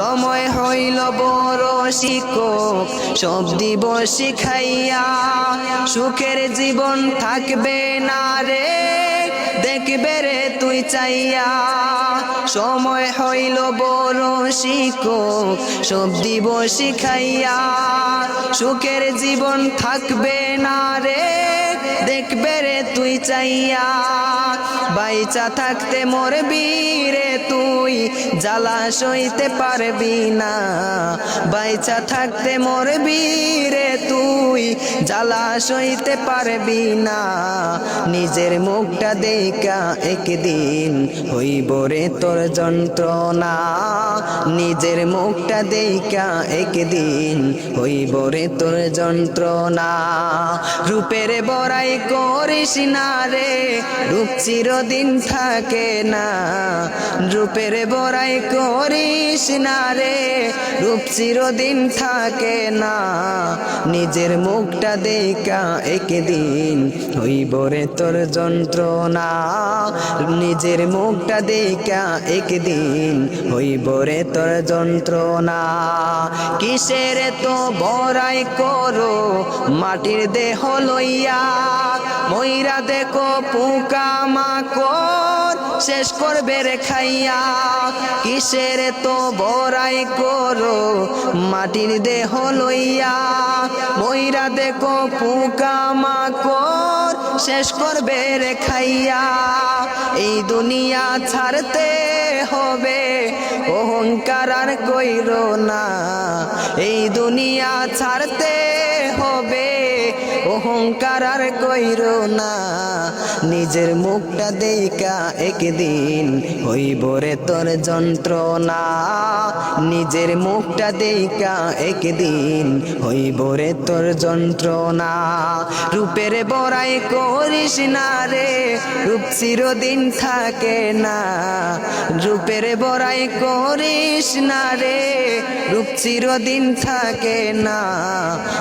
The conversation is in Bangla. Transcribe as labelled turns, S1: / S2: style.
S1: সময় হইল বড় শিক্ষক, সব দিব শিখাইয়া সুখের জীবন থাকবে না রে। দেখবে রে তুই চাইয়া। সময় হইল বড় শিক্ষক, সব দিব শিখাইয়া সুখের জীবন থাকবে না রে। দেখবে রে তুই চাইয়া। বাইচা থাকতে মরবি রে তুই জ্বালা সইতে পারবি না। বাইচা থাকতে মরবি রে তুই জ্বালা সইতে পারবি না। নিজের মুখটা দেখা একদিন হইব রে তোর যন্ত্রণা। নিজের মুখটা দেখা একদিন হইব রে তোর যন্ত্রণা। রূপের বড়াই করিস না রে রূপ চিরদিন থাকে না। রূপের বড়াই করিস না রে। রূপ চিরদিন থাকে না। নিজের মুখটা দেখা একদিন হইব রে তোর যন্ত্রণা। নিজের মুখটা দেখা একদিন হইব রে তোর যন্ত্রণা। কিসের তো বড়াই করো? মাটির দেহ লইয়া। ময়রা দেখো পোকা মাকড়। শেষ করবে রে খাইয়া। কিসের তো বড়াই করো? মাটির দেহ লইয়া। ময়রা দেখো পোকা মাকড় শেষ করবে রে খাইয়া। এই দুনিয়া ছাড়তে হবে, অহংকার আর কইর না। এই দুনিয়া ছাড়তে হবে। অহংকার আর কইর না। নিজের মুখটা দেইকা একদিন হইব রে তোর যন্ত্রণা। নিজের মুখটা দেখা একদিন হইব রে তোর যন্ত্রণা। রূপের বড়াই করিস না রে, রূপ চিরদিন থাকে না। রূপের বড়াই করিস না রে, রূপ চিরদিন থাকে না।